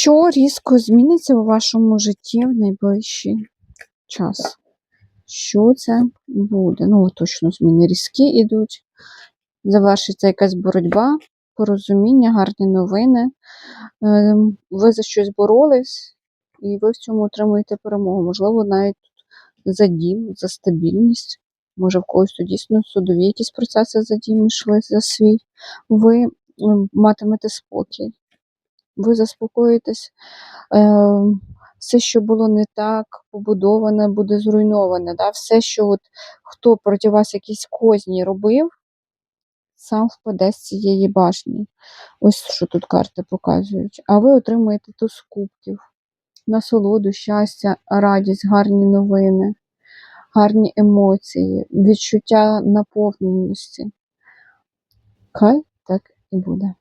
Що різко зміниться у вашому житті в найближчий час? Що це буде? Ну, точно зміни різкі йдуть. Завершиться якась боротьба, порозуміння, гарні новини. Ем, Ви за щось боролись, і ви в цьому отримуєте перемогу. Можливо, навіть за дім, за стабільність. Може, в когось тут дійсно судові якісь процеси за дім йшли за свій. Ви матимете спокій. Ви заспокоїтесь. Е, все, що було не так побудоване, буде зруйноване. Да? Все, що от, хто проти вас якісь козні робив, сам впаде з цієї башні. Ось що тут карти показують. А ви отримаєте туз кубків, насолоду, щастя, радість, гарні новини, гарні емоції, відчуття наповненості. Хай так і буде.